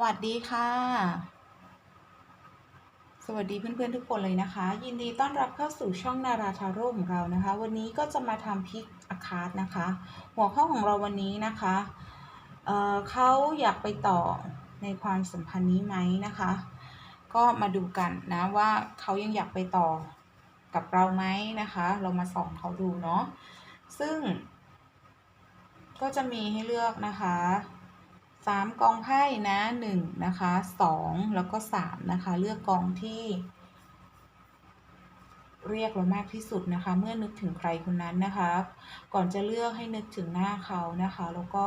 วัสดีค่ะ สวัสดีเพื่อนๆทุกคนเลยนะคะ ยินดีต้อนรับเข้าสู่ช่องนาราทาโร่ของเรานะคะ วันนี้ก็จะมาทำพิกอาคาร์ดนะคะ หัวข้อของเราวันนี้นะคะเเขาอยากไปต่อในความสัมพันธ์นี้ไหมนะคะ ก็มาดูกันนะว่าเขายังอยากไปต่อกับเราไหมนะคะ เรามาส่องเขาดูเนาะซึ่งก็จะมีให้เลือกนะคะ สามกองไพ่นะหนึ่งนะคะสองแล้วก็สามนะคะเลือกกองที่เรียกเรามากที่สุดนะคะ เมื่อนึกถึงใครคนนั้นนะคะ ก่อนจะเลือกให้นึกถึงหน้าเขานะคะ แล้วก็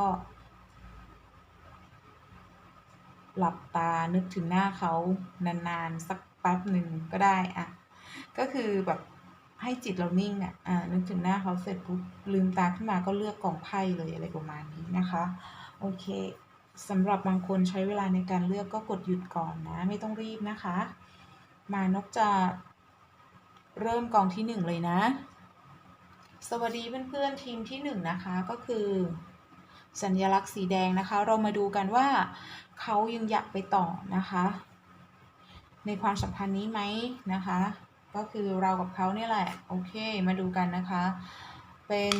หลับตานึกถึงหน้าเขานานๆ สักแป๊บหนึ่งก็ได้อะก็คือแบบให้จิตเรานิ่งอะอ่านึกถึงหน้าเขาเสร็จปุ๊บลืมตาขึ้นมาก็เลือกกองไพ่เลยอะไรประมาณนี้นะคะ โอเค สำหรับบางคนใช้เวลาในการเลือกก็กดหยุดก่อนนะ ไม่ต้องรีบนะคะ มานกจะเริ่มกองที่หนึ่งเลยนะ สวัสดีเพื่อนๆทีมที่หนึ่งนะคะก็คือ สัญลักษณ์สีแดงนะคะ เรามาดูกันว่าเขายังอยากไปต่อนะคะ ในความสัมพันธ์นี้ไหมนะคะ ก็คือเรากับเขาเนี่ยแหละ โอเค มาดูกันนะคะ เป็น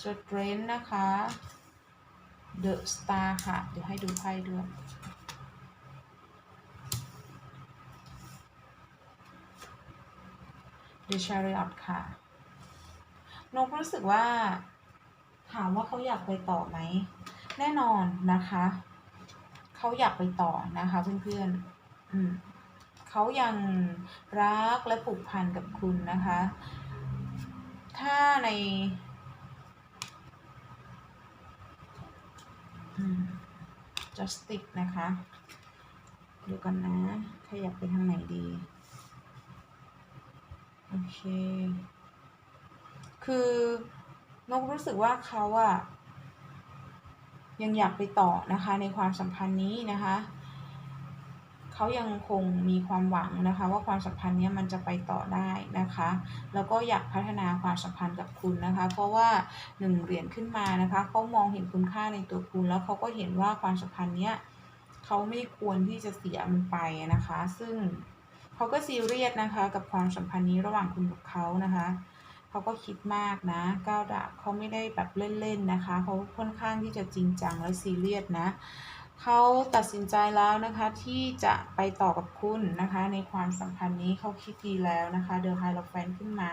สเตรนนะคะ The Star ค่ะ เดี๋ยวให้ดูไพ่ด้วย The Chariot ค่ะนกรู้สึกว่า ถามว่าเขาอยากไปต่อไหม แน่นอนนะคะ เขาอยากไปต่อนะคะเพื่อนๆอืมเขายังรักและผูกพันกับคุณนะคะ ถ้าใน จัสติกนะคะ ดูกันนะ ขยับไปทางไหนดี โอเค คือนกรู้สึกว่าเขาอะยังอยากไปต่อนะคะในความสัมพันธ์นี้นะคะ เขายังคงมีความหวังนะคะ ว่าความสัมพันธ์นี้มันจะไปต่อได้นะคะ แล้วก็อยากพัฒนาความสัมพันธ์กับคุณนะคะ เพราะว่าหนึ่งเหรียญขึ้นมานะคะเขามองเห็นคุณค่าในตัวคุณ แล้วเขาก็เห็นว่าความสัมพันธ์เนี้ยเขาไม่ควรที่จะเสียมันไปนะคะ ซึ่งเขาก็ซีเรียสนะคะ กับความสัมพันธ์นี้ระหว่างคุณกับเขานะคะเขาก็คิดมากนะก้าวดาบเขาไม่ได้แบบเล่นๆนะคะ เขาค่อนข้างที่จะจริงจังและซีเรียสนะ เขาตัดสินใจแล้วนะคะที่จะไปต่อกับคุณนะคะ ในความสัมพันธ์นี้เขาคิดดีแล้วนะคะเดอะไฮโลแฟนขึ้นมา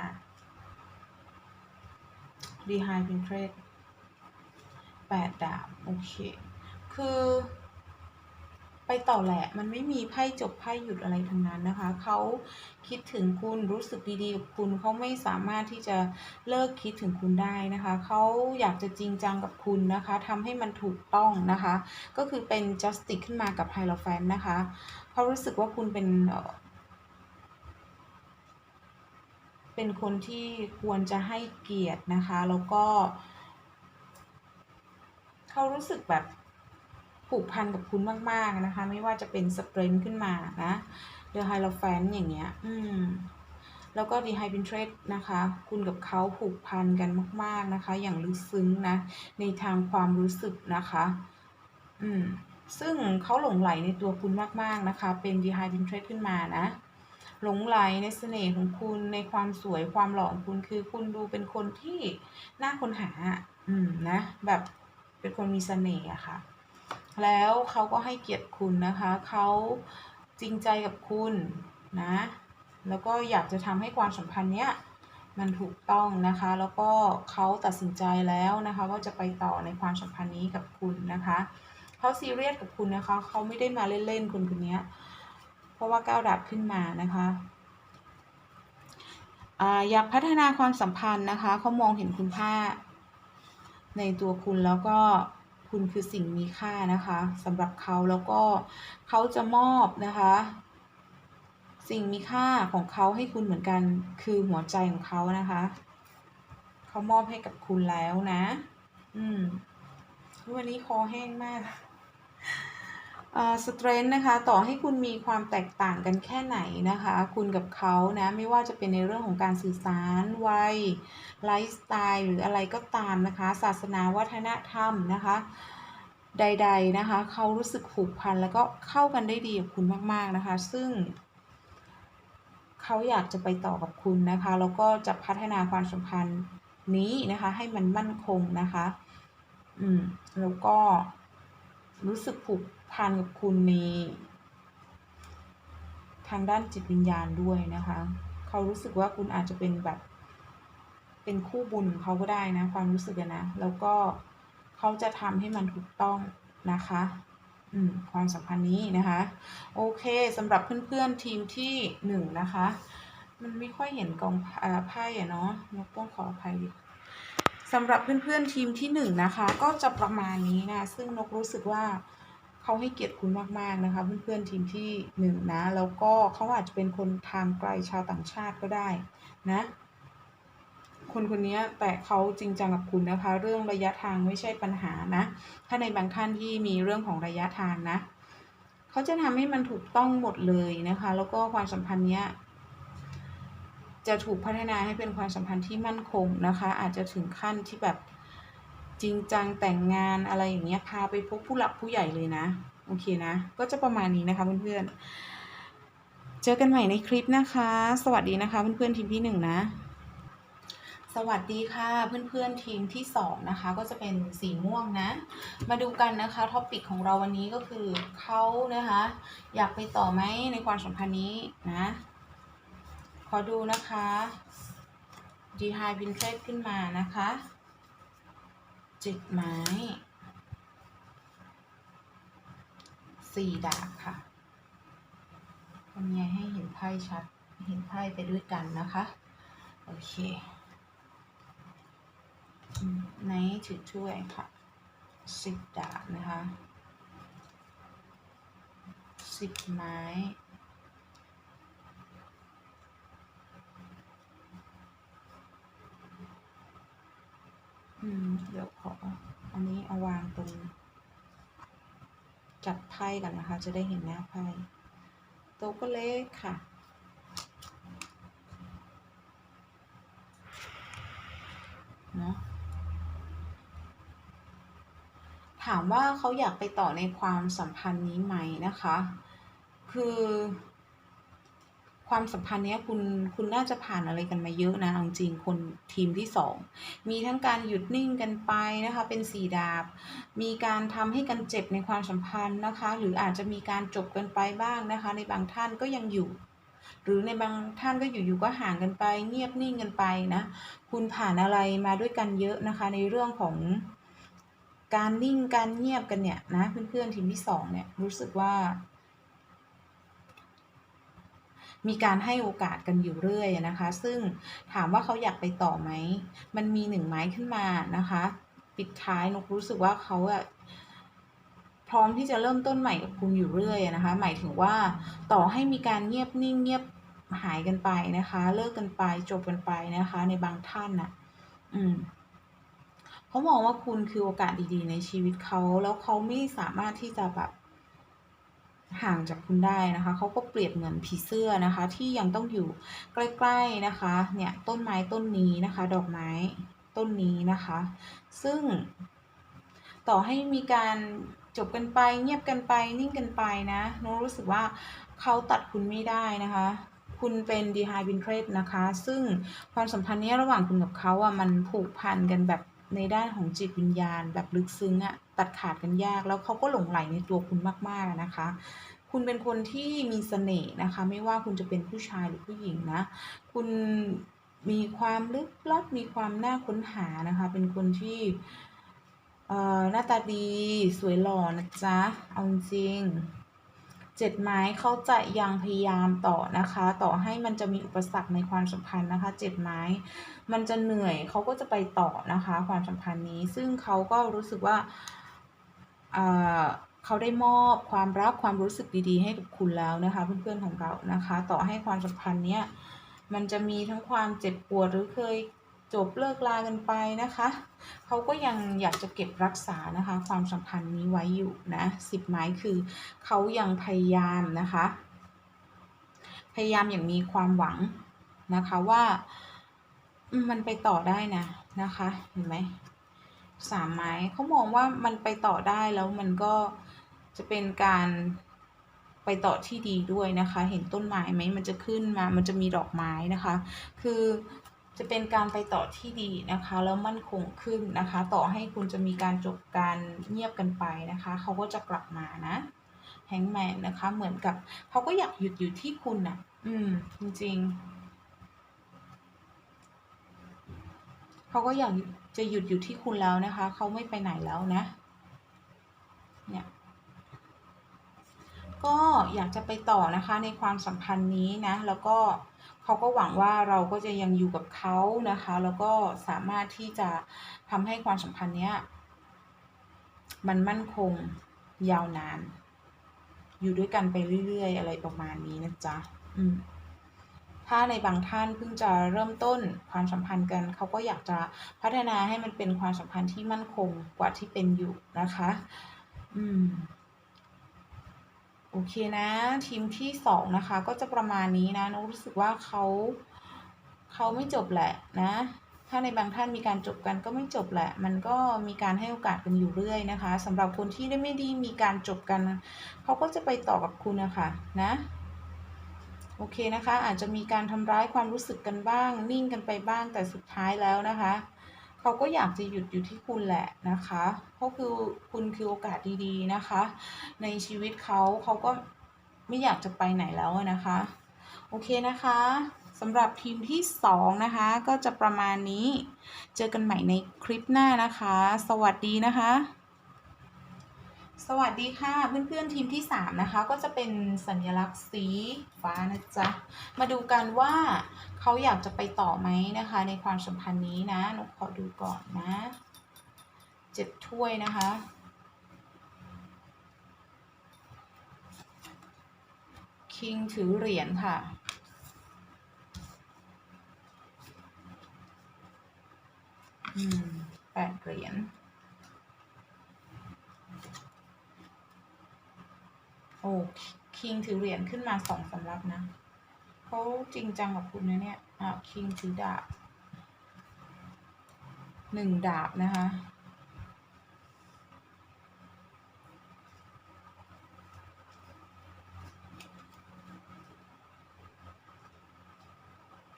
ดีไฮเป็นเทรดแปดดาบโอเค คือ ไปต่อแหละ มันไม่มีไพ่จบไพ่หยุดอะไรทั้งนั้นนะคะ เขาคิดถึงคุณรู้สึกดีๆกับคุณเขาไม่สามารถที่จะเลิกคิดถึงคุณได้นะคะ เขาอยากจะจริงจังกับคุณนะคะทำให้มันถูกต้องนะคะ ก็คือเป็น justice ขึ้นมากับไฮโลแฟนนะคะเขารู้สึกว่าคุณเป็นเอ่อเป็นคนที่ควรจะให้เกียรตินะคะ แล้วก็ เขารู้สึกแบบ ผูกพันกับคุณมาก ๆ นะคะ ไม่ว่าจะเป็นสเปรนขึ้นมานะเดอะไฮโลแฟนอย่างเงี้ย อืม แล้วก็ดีไฮบินเทรดนะคะ คุณกับเขาผูกพันกันมาก ๆนะคะ อย่างลึกซึ้งนะ ในทางความรู้สึกนะคะ อืม ซึ่งเขาหลงไหลในตัวคุณมาก ๆ นะคะ เป็นดีไฮบินเทรดขึ้นมานะหลงไหลในเสน่ห์ของคุณในความสวยความหล่อของคุณคือคุณดูเป็นคนที่น่าค้นหา อืมนะ แบบเป็นคนมีเสน่ห์อะค่ะ แล้วเขาก็ให้เกียรติคุณนะคะ เขาจริงใจกับคุณนะ แล้วก็อยากจะทำให้ความสัมพันธ์เนี้ยมันถูกต้องนะคะ แล้วก็เขาตัดสินใจแล้วนะคะ ว่าจะไปต่อในความสัมพันธ์นี้กับคุณนะคะเขาซีเรียสกับคุณนะคะ เขาไม่ได้มาเล่นๆคนคนนี้เพราะว่าก้าวดับขึ้นมานะคะอ่าอยากพัฒนาความสัมพันธ์นะคะ เขามองเห็นคุณค่าในตัวคุณแล้วก็ คุณคือสิ่งมีค่านะคะสำหรับเขาแล้วก็เขาจะมอบนะคะ สิ่งมีค่าของเขาให้คุณเหมือนกันคือหัวใจของเขานะคะเขามอบให้กับคุณแล้วนะ อืมวันนี้คอแห้งมาก สเตรนท์นะคะต่อให้คุณมีความแตกต่างกันแค่ไหนนะคะ คุณกับเขานะไม่ว่าจะเป็นในเรื่องของการสื่อสารวัยไลฟ์สไตล์หรืออะไรก็ตามนะคะ ศาสนาวัฒนธรรมนะคะ ใด ๆนะคะ เขารู้สึกผูกพันแล้วก็เข้ากันได้ดีกับคุณมากๆนะคะ ซึ่ง เขาอยากจะไปต่อกับคุณนะคะแล้วก็จะพัฒนาความสัมพันธ์นี้นะคะ ให้มันมั่นคงนะคะ อืมแล้วก็รู้สึกผูก พันกับคุณในทางด้านจิตวิญญาณด้วยนะคะ เขารู้สึกว่าคุณอาจจะเป็นแบบ เป็นคู่บุญของเขาก็ได้นะ ความรู้สึกนะ แล้วก็เขาจะทำให้มันถูกต้องนะคะอืมความสัมพันธ์นี้นะคะ โอเคสำหรับเพื่อนๆทีมที่หนึ่งนะคะ มันไม่ค่อยเห็นกองอ่อไพ่อะเนาะนกต้องขออภัยดิสำหรับเพื่อนๆทีมที่หนึ่งนะคะ ก็จะประมาณนี้นะ ซึ่งนกรู้สึกว่า เขาให้เกียรติคุณมากๆนะคะ เพื่อนๆทีมที่หนึ่งนะแล้วก็เขาอาจจะเป็นคนทางไกลชาวต่างชาติก็ได้นะคนคนนี้แต่เขาจริงจังกับคุณนะคะ เรื่องระยะทางไม่ใช่ปัญหานะ ถ้าในบางท่านที่มีเรื่องของระยะทางนะเขาจะทำให้มันถูกต้องหมดเลยนะคะ แล้วก็ความสัมพันธ์เนี้ยจะถูกพัฒนาให้เป็นความสัมพันธ์ที่มั่นคงนะคะ อาจจะถึงขั้นที่แบบ จริงจังแต่งงานอะไรอย่างเงี้ยพาไปพบผู้หลักผู้ใหญ่เลยนะ โอเคนะ ก็จะประมาณนี้นะคะเพื่อนๆ เจอกันใหม่ในคลิปนะคะ สวัสดีนะคะเพื่อนๆทีมที่หนึ่งนะ สวัสดีค่ะเพื่อนๆทีมที่สองนะคะ ก็จะเป็นสีม่วงนะ มาดูกันนะคะท็อปิกของเราวันนี้ก็คือเขานะคะ อยากไปต่อไหมในความสัมพันธ์นี้นะ ขอดูนะคะดีไฮวินเทสขึ้นมานะคะ เจิตไม้ สี่ดาบค่ะทำยังไงให้เห็นไพ่ชัด เห็นไพ่ไปด้วยกันนะคะ โอเค ไหนถือถ้วยค่ะ สิบดาบนะคะ สิบไม้ อืม เดี๋ยวขอ อันนี้เอาวางตรง จับไพ่กันนะคะ จะได้เห็นหน้าไพ่โต๊ะก็เล็กค่ะ เนาะถามว่าเขาอยากไปต่อในความสัมพันธ์นี้ไหมนะคะ คือ ความสัมพันธ์เนี้ยคุณคุณน่าจะผ่านอะไรกันมาเยอะนะอาจริงคนทีมที่สองมีทั้งการหยุดนิ่งกันไปนะคะเป็นสีดาบ มีการทำให้กันเจ็บในความสัมพันธ์นะคะ หรืออาจจะมีการจบกันไปบ้างนะคะ ในบางท่านก็ยังอยู่ หรือในบางท่านก็อยู่ๆก็ห่างกันไป เงียบนิ่งกันไปนะคุณผ่านอะไรมาด้วยกันเยอะนะคะ ในเรื่องของการนิ่งการเงียบกันเนี่ยนะเพื่อนๆทีมที่สองเนี่ยรู้สึกว่า มีการให้โอกาสกันอยู่เรื่อยนะคะ ซึ่งถามว่าเขาอยากไปต่อไหม มันมีหนึ่งไม้ขึ้นมานะคะ ปิดท้ายนกรู้สึกว่าเขาอะพร้อมที่จะเริ่มต้นใหม่กับคุณอยู่เรื่อยนะคะ หมายถึงว่าต่อให้มีการเงียบนิ่งเงียบหายกันไปนะคะ เลิกกันไปจบกันไปนะคะ ในบางท่านน่ะ อืมเขามองว่าคุณคือโอกาสดีๆ ในชีวิตเขาแล้วเขาไม่สามารถที่จะแบบ ห่างจากคุณได้นะคะเขาก็เปรียบเหมือนผีเสื้อนะคะ ที่ยังต้องอยู่ใกล้ๆนะคะเนี่ยต้นไม้ต้นนี้นะคะ ดอกไม้ต้นนี้นะคะ ซึ่ง ต่อให้มีการจบกันไปเงียบกันไปนิ่งกันไปนะน้องรู้สึกว่าเขาตัดคุณไม่ได้นะคะ คุณเป็นดีไฮบินเทรดนะคะ ซึ่งความสัมพันธ์นี้ระหว่างคุณกับเขาอะมันผูกพันกันแบบ ในด้านของจิตวิญญาณ แบบลึกซึ้งอะตัดขาดกันยาก แล้วเขาก็หลงไหลในตัวคุณมากๆนะคะ คุณเป็นคนที่มีเสน่ห์นะคะ ไม่ว่าคุณจะเป็นผู้ชายหรือผู้หญิงนะ คุณมีความลึกลับมีความน่าค้นหานะคะ เป็นคนที่เออหน้าตาดีสวยหล่อนะจ๊ะ เอาจริง เจ็ดไม้เขาจะยังพยายามต่อนะคะ ต่อให้มันจะมีอุปสรรคในความสัมพันธ์นะคะเจ็ดไม้ มันจะเหนื่อยเขาก็จะไปต่อนะคะ ความสัมพันธ์นี้ ซึ่งเขาก็รู้สึกว่าเเขาได้มอบความรักความรู้สึกดีๆ ให้กับคุณแล้วนะคะ เพื่อนๆของเรานะคะ ต่อให้ความสัมพันธ์เนี้ยมันจะมีทั้งความเจ็บปวดหรือเคย จบเลิกลากันไปนะคะเขาก็ยังอยากจะเก็บรักษานะคะ ความสัมพันธ์นี้ไว้อยู่นะสิบไม้คือเขายังพยายามนะคะ พยายามอย่างมีความหวังนะคะว่ามันไปต่อได้นะนะคะเห็นไหมสามไม้เขามองว่ามันไปต่อได้แล้วมันก็จะเป็นการไปต่อที่ดีด้วยนะคะ เห็นต้นไม้ไหมมันจะขึ้นมา มันจะมีดอกไม้นะคะ คือ จะเป็นการไปต่อที่ดีนะคะแล้วมั่นคงขึ้นนะคะ ต่อให้คุณจะมีการจบการเงียบกันไปนะคะเขาก็จะกลับมานะแฮงแมนนะคะ เหมือนกับเขาก็อยากหยุดอยู่ที่คุณนะ่ะ อืม จริงๆเขาก็อยากจะหยุดอยู่ที่คุณแล้วนะคะเขาไม่ไปไหนแล้วนะ เนี่ย ก็อยากจะไปต่อนะคะในความสัมพันธ์นี้นะ แล้วก็เขาก็หวังว่าเราก็จะยังอยู่กับเขานะคะ แล้วก็สามารถที่จะทำให้ความสัมพันธ์เนี้ยมันมั่นคงยาวนาน อยู่ด้วยกันไปเรื่อยๆ อะไรประมาณนี้นะจ๊ะอืมถ้าในบางท่านเพิ่งจะเริ่มต้นความสัมพันธ์กัน เขาก็อยากจะพัฒนาให้มันเป็นความสัมพันธ์ที่มั่นคงกว่าที่เป็นอยู่นะคะ อืม โอเคนะ ทีมที่สองนะคะ ก็จะประมาณนี้นะนกรู้สึกว่าเขาเขาไม่จบแหละนะ ถ้าในบางท่านมีการจบกันก็ไม่จบแหละ มันก็มีการให้โอกาสกันอยู่เรื่อยนะคะสำหรับคนที่ได้ไม่ดีมีการจบกันเขาก็จะไปต่อกับคุณนะคะนะโอเคนะคะ อาจจะมีการทำร้ายความรู้สึกกันบ้าง นิ่งกันไปบ้างแต่สุดท้ายแล้วนะคะ เขาก็อยากจะหยุดอยู่ที่คุณแหละนะคะ เพราะคือคุณคือโอกาสดีๆนะคะ ในชีวิตเขาเขาก็ไม่อยากจะไปไหนแล้วนะคะ โอเคนะคะสำหรับทีมที่ 2 นะคะ ก็จะประมาณนี้ เจอกันใหม่ในคลิปหน้านะคะ สวัสดีนะคะ สวัสดีค่ะเพื่อนๆทีมที่ 3 นะคะ ก็จะเป็นสัญลักษณ์สีฟ้านะจ๊ะ มาดูกันว่าเขาอยากจะไปต่อไหมนะคะ ในความสัมพันธ์นี้นะนกขอดูก่อนนะเจ็ดถ้วยนะคะ คิงถือเหรียญค่ะอืมแปดเหรียญ อ้คิงถือเหรียญขึ้นมาสองสำรับนะเขาจริงจังกับคุณนะเนี่ย อะคิงถือดาบหนึ่งดาบนะคะ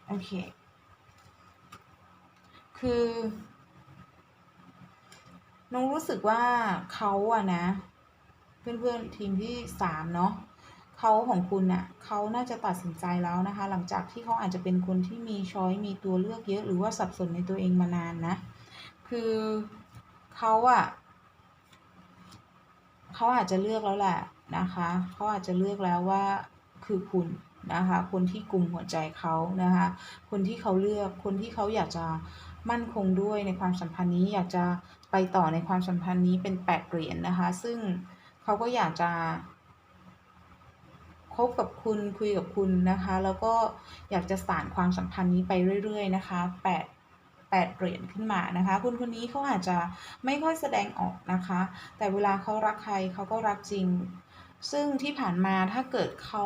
โอเค คือ น้องรู้สึกว่าเขาอะนะ เพื่อนๆทีมที่สามเนาะเขาของคุณอะเขาน่าจะตัดสินใจแล้วนะคะ หลังจากที่เขาอาจจะเป็นคนที่มีช้อยมีตัวเลือกเยอะ หรือว่าสับสนในตัวเองมานานนะ คือเขาอะเขาอาจจะเลือกแล้วแหละนะคะเขาอาจจะเลือกแล้วว่าคือคุณนะคะคนที่กลุ่มหัวใจเขานะคะคนที่เขาเลือกคนที่เขาอยากจะมั่นคงด้วยในความสัมพันธ์นี้อยากจะไปต่อในความสัมพันธ์นี้เป็นแปดเหรียญนนะคะ ซึ่ง เขาก็อยากจะคบกับคุณคุยกับคุณนะคะ แล้วก็อยากจะสานความสัมพันธ์นี้ไปเรื่อย ๆ นะคะแปดแปดเหรียญขึ้นมานะคะ คุณคนนี้เขาอาจจะไม่ค่อยแสดงออกนะคะ แต่เวลาเขารักใครเขาก็รักจริง ซึ่งที่ผ่านมาถ้าเกิดเขา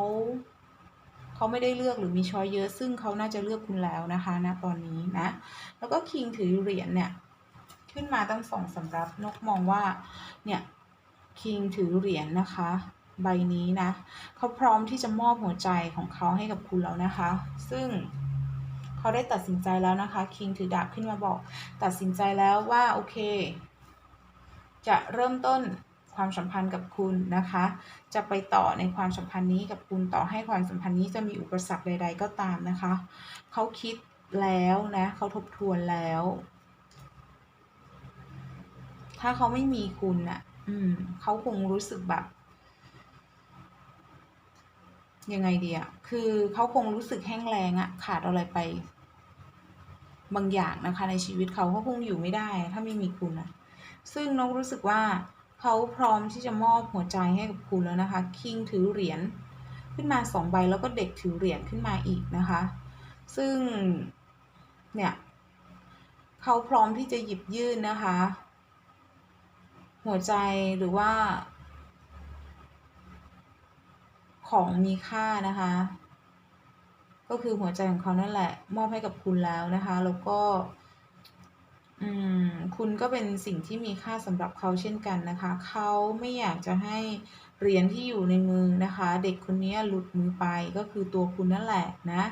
เขาไม่ได้เลือกหรือมีช้อยเยอะ ซึ่งเขาน่าจะเลือกคุณแล้วนะคะณนะตอนนี้นะ แล้วก็คิงถือเหรียญเนี่ย ขึ้นมาตั้งสองสำรับนกมองว่าเนี่ย คิงถือเหรียญนะคะ ใบนี้นะเขาพร้อมที่จะมอบหัวใจของเขาให้กับคุณแล้วนะคะ ซึ่งเขาได้ตัดสินใจแล้วนะคะ คิงถือดาบขึ้นมาบอก ตัดสินใจแล้วว่าโอเค จะเริ่มต้นความสัมพันธ์กับคุณนะคะ จะไปต่อในความสัมพันธ์นี้กับคุณต่อให้ความสัมพันธ์นี้จะมีอุปสรรคใด ๆ ก็ตามนะคะ เขาคิดแล้วนะเขาทบทวนแล้ว ถ้าเขาไม่มีคุณอะ่ะ อืมเขาคงรู้สึกแบบ ยังไงดีอะคือเขาคงรู้สึกแห้งแรงอะขาดอะไรไป บางอย่างนะคะ ในชีวิตเขาเขาคงอยู่ไม่ได้ ถ้าไม่มีคุณอะซึ่งน้องรู้สึกว่าเขาพร้อมที่จะมอบหัวใจให้กับคุณแล้วนะคะ คิงถือเหรียญขึ้นมาสองใบแล้วก็เด็กถือเหรียญขึ้นมาอีกนะคะ ซึ่งเนี่ยเขาพร้อมที่จะหยิบยื่นนะคะ หัวใจหรือว่า ของมีค่านะคะ ก็คือหัวใจของเขานั่นแหละ มอบให้กับคุณแล้วนะคะ แล้วก็คุณก็เป็นสิ่งที่มีค่าสำหรับเขาเช่นกันนะคะ เขาไม่อยากจะให้เหรียญที่อยู่ในมือนะคะ เด็กคนนี้หลุดมือไปก็คือตัวคุณนั่นแหละนะ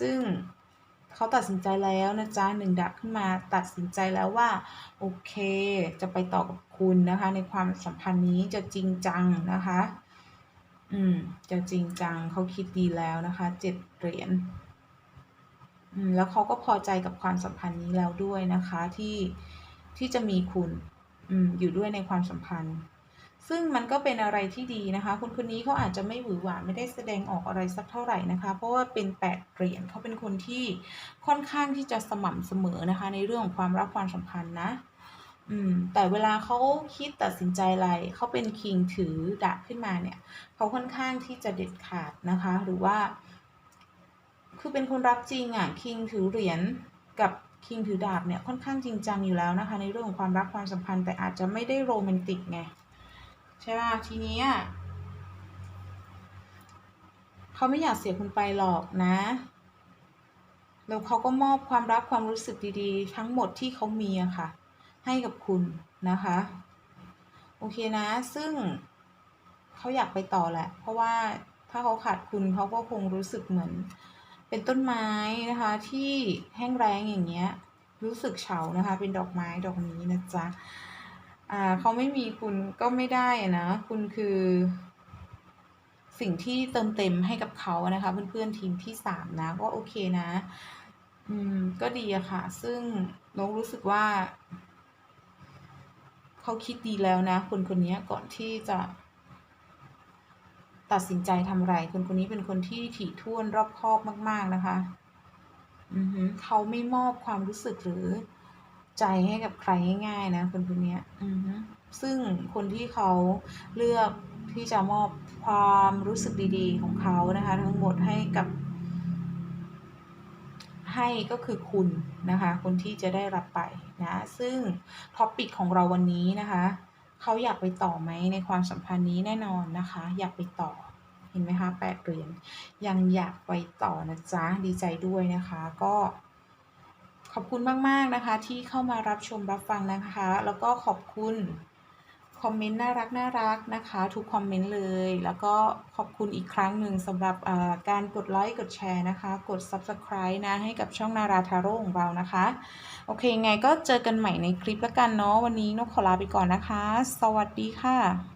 ซึ่ง เขาตัดสินใจแล้วนะจ๊ะหนึ่งดับขึ้นมาตัดสินใจแล้วว่า โอเค จะไปต่อกับคุณนะคะ ในความสัมพันธ์นี้จะจริงจังนะคะ อืม จะจริงจังเขาคิดดีแล้วนะคะเจ็ดเหรียญอืมแล้วเขาก็พอใจกับความสัมพันธ์นี้แล้วด้วยนะคะที่ที่จะมีคุณ อืม อยู่ด้วยในความสัมพันธ์ ซึ่งมันก็เป็นอะไรที่ดีนะคะ คนคนนี้เขาอาจจะไม่หวือหวาไม่ได้แสดงออกอะไรสักเท่าไหร่นะคะ เพราะว่าเป็นแปดเหรียญเขาเป็นคนที่ค่อนข้างที่จะสม่ำเสมอนะคะ ในเรื่องของความรักความสัมพันธ์นะอืมแต่เวลาเขาคิดตัดสินใจอะไรเขาเป็นคิงถือดาบขึ้นมาเนี่ยเขาค่อนข้างที่จะเด็ดขาดนะคะ หรือว่า คือเป็นคนรักจริงอะคิงถือเหรียญกับคิงถือดาบเนี่ยค่อนข้างจริงจังอยู่แล้วนะคะ ในเรื่องของความรักความสัมพันธ์แต่อาจจะไม่ได้โรแมนติกไง ใช่ป่ะทีนี้เขาไม่อยากเสียคุณไปหรอกนะ แล้วเขาก็มอบความรักความรู้สึกดีๆ ทั้งหมดที่เขามีอะค่ะ ให้กับคุณนะคะ โอเคนะ ซึ่งเขาอยากไปต่อแหละ เพราะว่าถ้าเขาขาดคุณเขาก็คงรู้สึกเหมือน เป็นต้นไม้นะคะ ที่แห้งแรงอย่างเงี้ย รู้สึกเฉานะคะ เป็นดอกไม้ดอกนี้นะจ๊ะ อ่าเขาไม่มีคุณก็ไม่ได้อะนะ คุณคือ สิ่งที่เติมเต็มให้กับเขานะคะ เพื่อนๆทีมที่สามนะก็โอเคนะ อืม ก็ดีอะค่ะ ซึ่งน้องรู้สึกว่าเขาคิดดีแล้วนะคนคนนี้ก่อนที่จะตัดสินใจทำอะไร คนคนนี้เป็นคนที่ถี่ถ้วนรอบคอบมาก ๆนะคะ อือเขาไม่มอบความรู้สึกหรือ ใจให้กับใครง่ายๆนะคนคนเนี้ยอือฮึซึ่งคนที่เขาเลือกที่จะมอบความรู้สึกดีๆ ของเขานะคะ ทั้งหมดให้กับ ให้ก็คือคุณนะคะ คนที่จะได้รับไปนะ ซึ่งท็อปิกของเราวันนี้นะคะเขาอยากไปต่อไหมในความสัมพันธ์นี้แน่นอนนะคะ อยากไปต่อเห็นไหมคะแปดเหรียญยังอยากไปต่อนะจ๊ะดีใจด้วยนะคะ ก็ ขอบคุณมาก ๆ นะคะ ที่เข้ามารับชมรับฟังนะคะ แล้วก็ขอบคุณคอมเมนต์น่ารักน่ารักนะคะ ทุกคอมเมนต์เลย แล้วก็ขอบคุณอีกครั้งหนึ่งสำหรับการกดไลค์กดแชร์นะคะ กด Subscribe นะ ให้กับช่องนาราทาโร่ของเรานะคะ โอเคไงก็เจอกันใหม่ในคลิปแล้วกันเนาะวันนี้นกขอลาไปก่อนนะคะ สวัสดีค่ะ